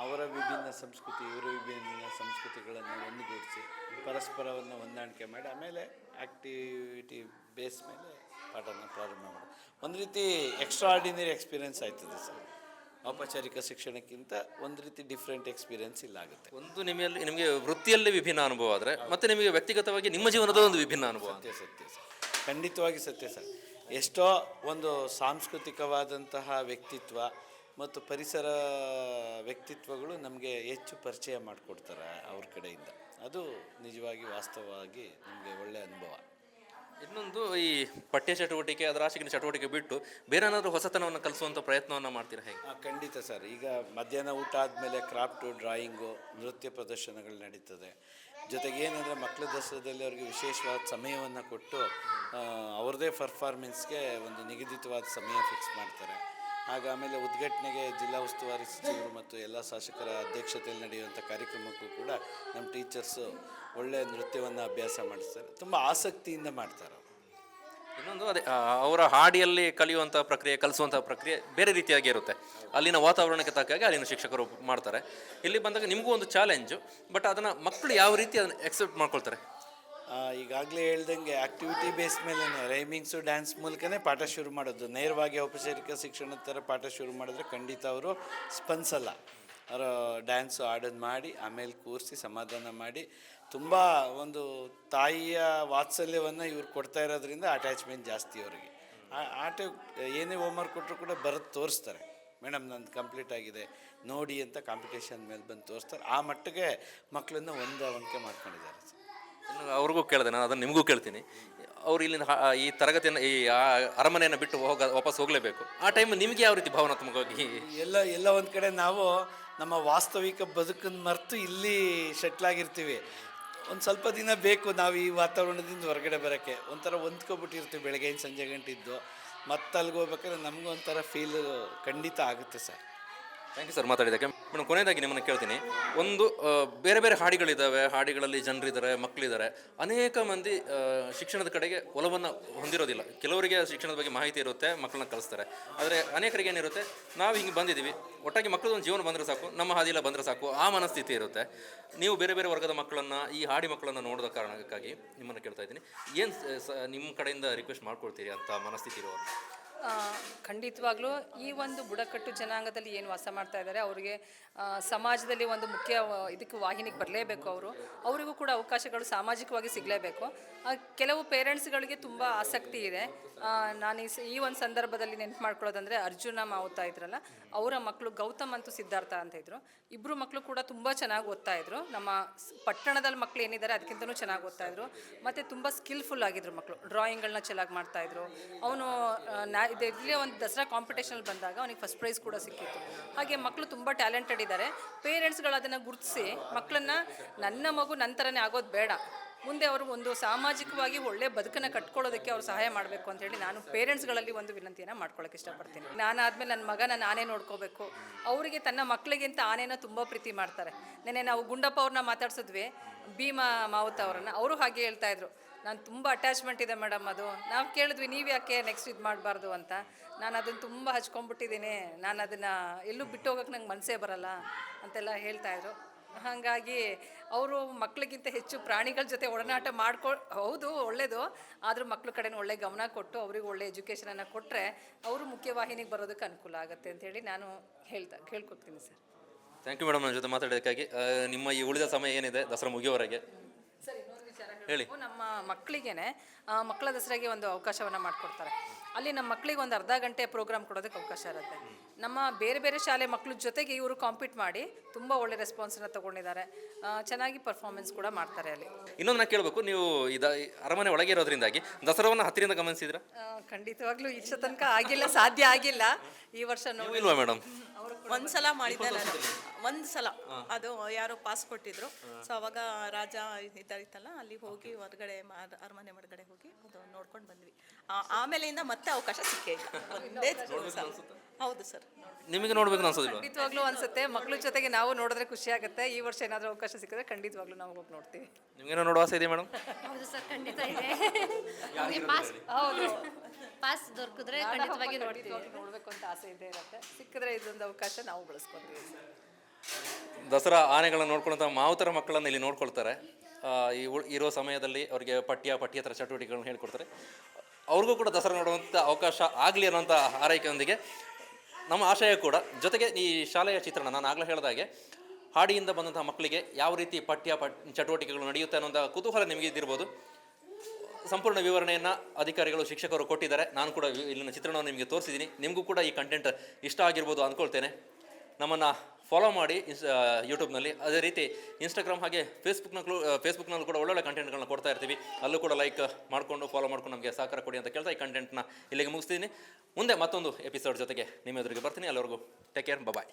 ಅವರ ವಿಭಿನ್ನ ಸಂಸ್ಕೃತಿ ಇವರ ವಿಭಿನ್ನ ಸಂಸ್ಕೃತಿಗಳನ್ನು ಒಂದುಗೂಡಿಸಿ ಪರಸ್ಪರವನ್ನು ಹೊಂದಾಣಿಕೆ ಮಾಡಿ ಆಮೇಲೆ ಆ್ಯಕ್ಟಿವಿಟಿ ಬೇಸ್ ಮೇಲೆ ಪಾಠನ ಪ್ರಾರಂಭ ಮಾಡಿ ಒಂದು ರೀತಿ ಎಕ್ಸ್ಟ್ರಾ ಆರ್ಡಿನರಿ ಎಕ್ಸ್ಪೀರಿಯೆನ್ಸ್ ಆಯ್ತದೆ ಸರ್. ಔಪಚಾರಿಕ ಶಿಕ್ಷಣಕ್ಕಿಂತ ಒಂದು ರೀತಿ ಡಿಫ್ರೆಂಟ್ ಇಲ್ಲ ಆಗುತ್ತೆ. ಒಂದು ನಿಮಗೆ ನಿಮಗೆ ವೃತ್ತಿಯಲ್ಲಿ ವಿಭಿನ್ನ ಅನುಭವ ಆದರೆ ಮತ್ತೆ ನಿಮಗೆ ವ್ಯಕ್ತಿಗತವಾಗಿ ನಿಮ್ಮ ಜೀವನದ ಒಂದು ವಿಭಿನ್ನ ಅನುಭವ ಸತ್ಯ ಸತ್ಯ ಸರ್ ಖಂಡಿತವಾಗಿ ಸತ್ಯ ಸರ್. ಎಷ್ಟೋ ಒಂದು ಸಾಂಸ್ಕೃತಿಕವಾದಂತಹ ವ್ಯಕ್ತಿತ್ವ ಮತ್ತು ಪರಿಸರ ವ್ಯಕ್ತಿತ್ವಗಳು ನಮಗೆ ಹೆಚ್ಚು ಪರಿಚಯ ಮಾಡಿಕೊಡ್ತಾರೆ ಅವ್ರ ಕಡೆಯಿಂದ. ಅದು ನಿಜವಾಗಿ ವಾಸ್ತವವಾಗಿ ನಮಗೆ ಒಳ್ಳೆಯ ಅನುಭವ. ಇನ್ನೊಂದು ಈ ಪಠ್ಯ ಚಟುವಟಿಕೆ, ಅದರ ಆಶಿಕಿನ ಚಟುವಟಿಕೆ ಬಿಟ್ಟು ಬೇರೆ ಏನಾದರೂ ಹೊಸತನವನ್ನು ಕಲಿಸುವಂಥ ಪ್ರಯತ್ನವನ್ನು ಮಾಡ್ತೀರಾ ಹೇಗೆ? ಖಂಡಿತ ಸರ್. ಈಗ ಮಧ್ಯಾಹ್ನ ಊಟ ಆದಮೇಲೆ ಕ್ರಾಫ್ಟು, ಡ್ರಾಯಿಂಗು, ನೃತ್ಯ ಪ್ರದರ್ಶನಗಳು ನಡೀತದೆ. ಜೊತೆಗೆ ಏನಂದರೆ ಮಕ್ಕಳ ದಸರಾದಲ್ಲಿ ಅವರಿಗೆ ವಿಶೇಷವಾದ ಸಮಯವನ್ನು ಕೊಟ್ಟು ಅವ್ರದ್ದೇ ಪರ್ಫಾರ್ಮೆನ್ಸ್ಗೆ ಒಂದು ನಿಗದಿತವಾದ ಸಮಯ ಫಿಕ್ಸ್ ಮಾಡ್ತಾರೆ. ಆಗ ಆಮೇಲೆ ಉದ್ಘಾಟನೆಗೆ ಜಿಲ್ಲಾ ಉಸ್ತುವಾರಿ ಸಚಿವರು ಮತ್ತು ಎಲ್ಲ ಶಾಸಕರ ಅಧ್ಯಕ್ಷತೆಯಲ್ಲಿ ನಡೆಯುವಂಥ ಕಾರ್ಯಕ್ರಮಕ್ಕೂ ಕೂಡ ನಮ್ಮ ಟೀಚರ್ಸು ಒಳ್ಳೆಯ ನೃತ್ಯವನ್ನು ಅಭ್ಯಾಸ ಮಾಡಿಸ್ತಾರೆ. ತುಂಬ ಆಸಕ್ತಿಯಿಂದ ಮಾಡ್ತಾರೆ ಅವ್ರು. ಇನ್ನೊಂದು ಅದೇ ಅವರ ಹಾಡಿಯಲ್ಲಿ ಕಲಿಯುವಂಥ ಪ್ರಕ್ರಿಯೆ ಕಲಿಸುವಂಥ ಪ್ರಕ್ರಿಯೆ ಬೇರೆ ರೀತಿಯಾಗಿ ಇರುತ್ತೆ. ಅಲ್ಲಿನ ವಾತಾವರಣಕ್ಕೆ ತಕ್ಕಾಗಿ ಅಲ್ಲಿನ ಶಿಕ್ಷಕರು ಮಾಡ್ತಾರೆ. ಇಲ್ಲಿ ಬಂದಾಗ ನಿಮಗೂ ಒಂದು ಚಾಲೆಂಜು ಬಟ್ ಅದನ್ನು ಮಕ್ಕಳು ಯಾವ ರೀತಿ ಅದನ್ನು ಎಕ್ಸೆಪ್ಟ್ ಮಾಡ್ಕೊಳ್ತಾರೆ? ಈಗಾಗಲೇ ಹೇಳ್ದಂಗೆ ಆ್ಯಕ್ಟಿವಿಟಿ ಬೇಸ್ ಮೇಲೆ ರೈಮಿಂಗ್ಸು ಡ್ಯಾನ್ಸ್ ಮೂಲಕನೇ ಪಾಠ ಶುರು ಮಾಡೋದು. ನೇರವಾಗಿ ಔಪಚಾರಿಕ ಶಿಕ್ಷಣದ ಥರ ಪಾಠ ಶುರು ಮಾಡಿದ್ರೆ ಖಂಡಿತ ಅವರು ಸ್ಪಂದಿಸಲ್ಲ. ಅವರು ಡ್ಯಾನ್ಸು ಆಡೋದು ಮಾಡಿ ಆಮೇಲೆ ಕೂರಿಸಿ ಸಮಾಧಾನ ಮಾಡಿ ತುಂಬ ಒಂದು ತಾಯಿಯ ವಾತ್ಸಲ್ಯವನ್ನು ಇವ್ರು ಕೊಡ್ತಾ ಇರೋದ್ರಿಂದ ಅಟ್ಯಾಚ್ಮೆಂಟ್ ಜಾಸ್ತಿ ಅವರಿಗೆ. ಆ- ಆಟ ಏನೇ ಹೋಮ್ವರ್ಕ್ ಕೊಟ್ಟರು ಕೂಡ ಬರೋದು ತೋರಿಸ್ತಾರೆ. ಮೇಡಮ್ ನಂದು ಕಂಪ್ಲೀಟ್ ಆಗಿದೆ. ನೋಡಿ ಅಂತ ಕಾಂಪಿಟೇಷನ್ ಮೇಲೆ ಬಂದು ತೋರಿಸ್ತಾರೆ. ಆ ಮಟ್ಟಿಗೆ ಮಕ್ಕಳನ್ನು ಹೊಂದಾಣಿಕೆ ಮಾಡ್ಕೊಂಡಿದ್ದಾರೆ ಅವ್ರಿಗೂ ಕೇಳಿದೆ ನಾನು ಅದನ್ನು ನಿಮಗೂ ಕೇಳ್ತೀನಿ. ಅವ್ರು ಇಲ್ಲಿನ ಈ ತರಗತಿಯನ್ನು ಈ ಆ ಅರಮನೆಯನ್ನು ಬಿಟ್ಟು ಹೋಗ ವಾಪಸ್ ಹೋಗಲೇಬೇಕು. ಆ ಟೈಮ್ ನಿಮಗೆ ಯಾವ ರೀತಿ ಭಾವನಾತ್ಮಕವಾಗಿ? ಎಲ್ಲ ಎಲ್ಲ ಒಂದು ಕಡೆ ನಾವು ನಮ್ಮ ವಾಸ್ತವಿಕ ಬದುಕನ್ನು ಮರೆತು ಇಲ್ಲಿ ಸೆಟ್ಲಾಗಿರ್ತೀವಿ ಒಂದು ಸ್ವಲ್ಪ ದಿನ ಬೇಕು ನಾವು ಈ ವಾತಾವರಣದಿಂದ ಹೊರಗಡೆ ಬರೋಕ್ಕೆ. ಒಂಥರ ಹೊಂದ್ಕೊಬಿಟ್ಟಿರ್ತೀವಿ, ಬೆಳಗ್ಗೆಯಿಂದ ಸಂಜೆ ಗಂಟಿದ್ದು. ಮತ್ತೆ ಅಲ್ಲಿಗೆ ಹೋಗ್ಬೇಕಾದ್ರೆ ನಮಗೂ ಒಂಥರ ಫೀಲು ಖಂಡಿತ ಆಗುತ್ತೆ ಸರ್. ಥ್ಯಾಂಕ್ ಯು ಸರ್ ಮಾತಾಡಿದ್ದಕ್ಕೆ. ಮೇಡಮ್ ಕೊನೆಯದಾಗಿ ನಿಮ್ಮನ್ನು ಕೇಳ್ತೀನಿ. ಒಂದು ಬೇರೆ ಬೇರೆ ಹಾಡಿಗಳಿದ್ದಾವೆ ಹಾಡಿಗಳಲ್ಲಿ ಜನರಿದ್ದಾರೆ, ಮಕ್ಕಳಿದ್ದಾರೆ. ಅನೇಕ ಮಂದಿ ಶಿಕ್ಷಣದ ಕಡೆಗೆ ಒಲವನ್ನು ಹೊಂದಿರೋದಿಲ್ಲ. ಕೆಲವರಿಗೆ ಶಿಕ್ಷಣದ ಬಗ್ಗೆ ಮಾಹಿತಿ ಇರುತ್ತೆ, ಮಕ್ಕಳನ್ನ ಕಲಿಸ್ತಾರೆ. ಆದರೆ ಅನೇಕರಿಗೆ ಏನಿರುತ್ತೆ, ನಾವು ಹಿಂಗೆ ಬಂದಿದ್ದೀವಿ ಒಟ್ಟಾಗಿ ಮಕ್ಕಳು ಒಂದು ಜೀವನ ಬಂದರೆ ಸಾಕು, ನಮ್ಮ ಹಾದಿಲ್ಲ ಬಂದರೆ ಸಾಕು, ಆ ಮನಸ್ಥಿತಿ ಇರುತ್ತೆ. ನೀವು ಬೇರೆ ಬೇರೆ ವರ್ಗದ ಮಕ್ಕಳನ್ನು, ಈ ಹಾಡಿ ಮಕ್ಕಳನ್ನು ನೋಡೋದ ಕಾರಣಕ್ಕಾಗಿ ನಿಮ್ಮನ್ನು ಕೇಳ್ತಾ ಇದ್ದೀನಿ. ಏನು ನಿಮ್ಮ ಕಡೆಯಿಂದ ರಿಕ್ವೆಸ್ಟ್ ಮಾಡ್ಕೊಳ್ತೀರಿ ಅಂತ ಮನಸ್ಥಿತಿ ಇರೋರು ಖಂಡಿತವಾಗ್ಲೂ ಈ ಒಂದು ಬುಡಕಟ್ಟು ಜನಾಂಗದಲ್ಲಿ ಏನು ವಾಸ ಮಾಡ್ತಾ ಇದ್ದಾರೆ ಅವರಿಗೆ ಸಮಾಜದಲ್ಲಿ ಒಂದು ಮುಖ್ಯ, ಇದಕ್ಕೆ ವಾಹಿನಿಗೆ ಬರಲೇಬೇಕು ಅವರು. ಅವರಿಗೂ ಕೂಡ ಅವಕಾಶಗಳು ಸಾಮಾಜಿಕವಾಗಿ ಸಿಗಲೇಬೇಕು. ಕೆಲವು ಪೇರೆಂಟ್ಸ್ಗಳಿಗೆ ತುಂಬ ಆಸಕ್ತಿ ಇದೆ. ನಾನು ಈ ಒಂದು ಸಂದರ್ಭದಲ್ಲಿ ನೆನಪು ಮಾಡ್ಕೊಳ್ಳೋದಂದರೆ ಅರ್ಜುನ ಮಾವುತಾ ಇದ್ರಲ್ಲ, ಅವರ ಮಕ್ಕಳು ಗೌತಮ್ ಅಂತೂ ಸಿದ್ಧಾರ್ಥ ಅಂತ ಇದ್ರು. ಇಬ್ಬರು ಮಕ್ಕಳು ಕೂಡ ತುಂಬ ಚೆನ್ನಾಗಿ ಓದ್ತಾ ಇದ್ರು. ನಮ್ಮ ಪಟ್ಟಣದಲ್ಲಿ ಮಕ್ಕಳು ಏನಿದ್ದಾರೆ ಅದಕ್ಕಿಂತನೂ ಚೆನ್ನಾಗಿ ಓದ್ತಾ ಇದ್ರು. ಮತ್ತು ತುಂಬ ಸ್ಕಿಲ್ಫುಲ್ ಆಗಿದ್ರು ಮಕ್ಕಳು ಡ್ರಾಯಿಂಗ್ಗಳನ್ನ ಚೆನ್ನಾಗಿ ಮಾಡ್ತಾ ಇದ್ರು. ಅವನು ನಾ ಒಂದು ದಸರಾ ಕಾಂಪಿಟೇಷನಲ್ಲಿ ಬಂದಾಗ ಅವನಿಗೆ ಫಸ್ಟ್ ಪ್ರೈಸ್ ಕೂಡ ಸಿಕ್ಕಿತ್ತು. ಹಾಗೆ ಮಕ್ಕಳು ತುಂಬ ಟ್ಯಾಲೆಂಟೆಡ್ ಇದ್ದಾರೆ ಪೇರೆಂಟ್ಸ್ಗಳು ಅದನ್ನು ಗುರುತಿಸಿ ಮಕ್ಕಳನ್ನ ನನ್ನ ಮಗು ನನ್ನ ಥರನೇ ಆಗೋದು ಬೇಡ. ಮುಂದೆ ಅವರು ಒಂದು ಸಾಮಾಜಿಕವಾಗಿ ಒಳ್ಳೆ ಬದುಕನ್ನು ಕಟ್ಕೊಳ್ಳೋದಕ್ಕೆ ಅವ್ರು ಸಹಾಯ ಮಾಡಬೇಕು ಅಂತೇಳಿ ನಾನು ಪೇರೆಂಟ್ಸ್ಗಳಲ್ಲಿ ಒಂದು ವಿನಂತಿಯನ್ನು ಮಾಡ್ಕೊಳ್ಳೋಕೆ ಇಷ್ಟಪಡ್ತೀನಿ. ನಾನಾದ್ಮೇಲೆ ನನ್ನ ಮಗನ ನಾನೇ ನೋಡ್ಕೋಬೇಕು. ಅವರಿಗೆ ತನ್ನ ಮಕ್ಕಳಿಗಿಂತ ಆನೆನ ತುಂಬ ಪ್ರೀತಿ ಮಾಡ್ತಾರೆ. ನೆನೆ ನಾವು ಗುಂಡಪ್ಪ ಅವ್ರನ್ನ ಮಾತಾಡ್ಸಿದ್ವಿ, ಭೀಮಾ ಮಾವುತ ಅವರನ್ನು. ಅವರು ಹಾಗೆ ಹೇಳ್ತಾ ಇದ್ರು, ನಾನು ತುಂಬ ಅಟ್ಯಾಚ್ಮೆಂಟ್ ಇದೆ ಮೇಡಮ್ ಅದು. ನಾವು ಕೇಳಿದ್ವಿ, ನೀವು ಯಾಕೆ ನೆಕ್ಸ್ಟ್ ಇದು ಮಾಡಬಾರ್ದು? ಅಂತ. ನಾನು ಅದನ್ನು ತುಂಬ ಹಚ್ಕೊಂಡ್ಬಿಟ್ಟಿದ್ದೀನಿ. ನಾನು ಅದನ್ನು ಎಲ್ಲೂ ಬಿಟ್ಟು ಹೋಗೋಕೆ ನಂಗೆ ಮನಸ್ಸೇ ಬರಲ್ಲ. ಅಂತೆಲ್ಲ ಹೇಳ್ತಾ ಇದ್ರು. ಹಾಗಾಗಿ ಅವರು ಮಕ್ಕಳಿಗಿಂತ ಹೆಚ್ಚು ಪ್ರಾಣಿಗಳ ಜೊತೆ ಒಡನಾಟ ಮಾಡ್ಕೊ ಹೌದು ಒಳ್ಳೆಯದು ಆದರೂ ಮಕ್ಕಳ ಕಡೆನೂ ಒಳ್ಳೆ ಗಮನ ಕೊಟ್ಟು ಅವ್ರಿಗೆ ಒಳ್ಳೆ ಎಜುಕೇಷನನ್ನು ಕೊಟ್ಟರೆ ಅವರು ಮುಖ್ಯವಾಹಿನಿಗೆ ಬರೋದಕ್ಕೆ ಅನುಕೂಲ ಆಗುತ್ತೆ ಅಂತೇಳಿ ನಾನು ಹೇಳ್ತಾ ಕೇಳ್ಕೊತೀನಿ ಸರ್. ಥ್ಯಾಂಕ್ ಯು ಮೇಡಮ್ ನನ್ನ ಜೊತೆ ಮಾತಾಡೋದಕ್ಕಾಗಿ ನಿಮ್ಮ ಈ ಉಳಿದ ಸಮಯ ಏನಿದೆ ದಸರಾ ಮುಗಿಯೋವರೆಗೆ ಸರಿ ವಿಚಾರ ಹೇಳಿ. ನಮ್ಮ ಮಕ್ಕಳಿಗೇನೆ ಮಕ್ಕಳ ದಸರಾಗೆ ಒಂದು ಅವಕಾಶವನ್ನು ಮಾಡಿಕೊಡ್ತಾರೆ. ಅಲ್ಲಿ ನಮ್ಮ ಮಕ್ಕಳಿಗೆ ಒಂದು ಅರ್ಧ ಗಂಟೆ ಪ್ರೋಗ್ರಾಮ್ ಕೊಡೋದಕ್ಕೆ ಅವಕಾಶ ಇರುತ್ತೆ. ನಮ್ಮ ಬೇರೆ ಬೇರೆ ಶಾಲೆ ಮಕ್ಕಳ ಜೊತೆಗೆ ಇವರು ಕಾಂಪೀಟ್ ಮಾಡಿ ತುಂಬ ಒಳ್ಳೆ ರೆಸ್ಪಾನ್ಸನ್ನ ತಗೊಂಡಿದ್ದಾರೆ. ಚೆನ್ನಾಗಿ ಪರ್ಫಾರ್ಮೆನ್ಸ್ ಕೂಡ ಮಾಡ್ತಾರೆ ಅಲ್ಲಿ. ಇನ್ನೊಂದು ನಾನು ಕೇಳಬೇಕು ನೀವು ಇದ ಅರಮನೆ ಒಳಗೆ ಇರೋದ್ರಿಂದಾಗಿ ದಸರಾವನ್ನು ಹತ್ತಿರದಿಂದ ಗಮನಿಸಿದ್ರ? ಖಂಡಿತವಾಗ್ಲೂ ಇಷ್ಟ ತನಕ ಆಗಿಲ್ಲ ಸಾಧ್ಯ ಆಗಿಲ್ಲ. ಈ ವರ್ಷ ನೋಡಿಲ್ವಾ ಮೇಡಮ್ ಒಂದ್ಸಲ ಮಾಡಿದ್ದೆ ಒಂದು ಸಲ ಅದು ಯಾರೋ ಪಾಸ್ ಕೊಟ್ಟಿದ್ರು. ಸೊ ಅವಾಗ ರಾಜ ಇದ್ದಾರಿತ್ತಲ್ಲ ಅಲ್ಲಿ ಹೋಗಿ ಹೊರಗಡೆ ಮ- ಅರಮನೆ ಹೊರಗಡೆ ಹೋಗಿ ಅದು ನೋಡ್ಕೊಂಡು ಬಂದ್ವಿ. ಆಮೇಲೆಯಿಂದ ಮತ್ತೆ ಅವಕಾಶ ಸಿಕ್ಕೇ. ಇಲ್ಲ ಒಂದೇ ಸಲ. ಹೌದು ಸರ್. ನಿಮಗೆ ನೋಡ್ಬೇಕು ಅನ್ಸೋದಿಲ್ಲ ಖಂಡಿತವಾಗ್ಲೂ ಅನ್ಸುತ್ತೆ. ಮಕ್ಳ ಜೊತೆಗೆ ನಾವು ನೋಡಿದ್ರೆ ಖುಷಿ ಆಗುತ್ತೆ. ಈ ವರ್ಷ ಏನಾದರೂ ಅವಕಾಶ ಸಿಕ್ಕಿದ್ರೆ ಖಂಡಿತವಾಗ್ಲೂ ನಾವು ಹೋಗಿ ನೋಡ್ತೀವಿ. ನಿಮಗೆ ನೋಡುವ ಆಸೆ ಇದೆ ಮೇಡಮ್? ಹೌದು ಸರ್ ಖಂಡಿತ ಇದೆ. ನಮಗೆ ಪಾಸ್ ಹೌದು. ಪಾಸ್ ದೊರಕಿದ್ರೆ ಖಂಡಿತವಾಗಿ ನೋಡ್ತೀವಿ. ಖಂಡಿತವಾಗ್ಲೂ ನೋಡ್ಬೇಕು ಅಂತ ಆಸೆ ಇದ್ದೇ ಇರುತ್ತೆ. ಸಿಕ್ಕಿದ್ರೆ ಇದೊಂದು ಅವಕಾಶ ನಾವು ಬಳಸ್ಕೊತೀವಿ. ದಸರಾ ಆನೆಗಳನ್ನು ನೋಡ್ಕೊಳ್ಳೋಂಥ ಮಾವುತರ ಮಕ್ಕಳನ್ನ ಇಲ್ಲಿ ನೋಡ್ಕೊಳ್ತಾರೆ. ಆ, ಈ ಉಳ್- ಇರೋ ಸಮಯದಲ್ಲಿ ಅವರಿಗೆ ಪಠ್ಯ ಪಠ್ಯೇತರ ಚಟುವಟಿಕೆಗಳನ್ನು ಹೇಳ್ಕೊಡ್ತಾರೆ. ಅವ್ರಿಗೂ ಕೂಡ ದಸರಾ ನೋಡುವಂಥ ಅವಕಾಶ ಆಗಲಿ ಅನ್ನೋಂಥ ಆರೈಕೆಯೊಂದಿಗೆ ನಮ್ಮ ಆಶಯ ಕೂಡ. ಜೊತೆಗೆ ಈ ಶಾಲೆಯ ಚಿತ್ರಣ, ನಾನು ಆಗಲೇ ಹೇಳಿದಾಗೆ ಹಾಡಿಯಿಂದ ಬಂದಂಥ ಮಕ್ಕಳಿಗೆ ಯಾವ ರೀತಿ ಪಠ್ಯ ಪಠ್ ಚಟುವಟಿಕೆಗಳು ನಡೆಯುತ್ತೆ ಅನ್ನೋಂಥ ಕುತೂಹಲ ನಿಮಗೆ ಇದ್ದಿರ್ಬೋದು. ಸಂಪೂರ್ಣ ವಿವರಣೆಯನ್ನು ಅಧಿಕಾರಿಗಳು, ಶಿಕ್ಷಕರು ಕೊಟ್ಟಿದ್ದಾರೆ. ನಾನು ಕೂಡ ಇಲ್ಲಿನ ಚಿತ್ರಣವನ್ನು ನಿಮಗೆ ತೋರಿಸಿದ್ದೀನಿ. ನಿಮಗೂ ಕೂಡ ಈ ಕಂಟೆಂಟ್ ಇಷ್ಟ ಆಗಿರ್ಬೋದು ಅಂದ್ಕೊಳ್ತೇನೆ. ನಮ್ಮನ್ನು ಫಾಲೋ ಮಾಡಿ, ಇನ್ಸ್ ಯೂಟ್ಯೂಬ್ನಲ್ಲಿ ಅದೇ ರೀತಿ ಇನ್ಸ್ಟಾಗ್ರಾಮ್ ಹಾಗೆ ಫೇಸ್ಬುಕ್ನಲ್ಲೂ ಫೇಸ್ಬುಕ್ನಲ್ಲೂ ಕೂಡ ಒಳ್ಳೊಳ್ಳೆ ಕಂಟೆಂಟ್ಗಳನ್ನ ಕೊಡ್ತಾ ಇರ್ತೀವಿ. ಅಲ್ಲೂ ಕೂಡ ಲೈಕ್ ಮಾಡಿಕೊಂಡು ಫಾಲೋ ಮಾಡ್ಕೊಂಡು ನಮಗೆ ಸಹಕಾರ ಕೊಡಿ ಅಂತ ಕೇಳ್ತಾ ಈ ಕಂಟೆಂಟ್ನ ಇಲ್ಲಿಗೆ ಮುಗಿಸ್ತೀನಿ. ಮುಂದೆ ಮತ್ತೊಂದು ಎಪಿಸೋಡ್ ಜೊತೆಗೆ ನಿಮ್ಮ ಎದುರಿಗೆ ಬರ್ತೀನಿ. ಅಲ್ಲಿವರೆಗೂ ಟೇಕ್ ಕೇರ್ ಬಾಯ್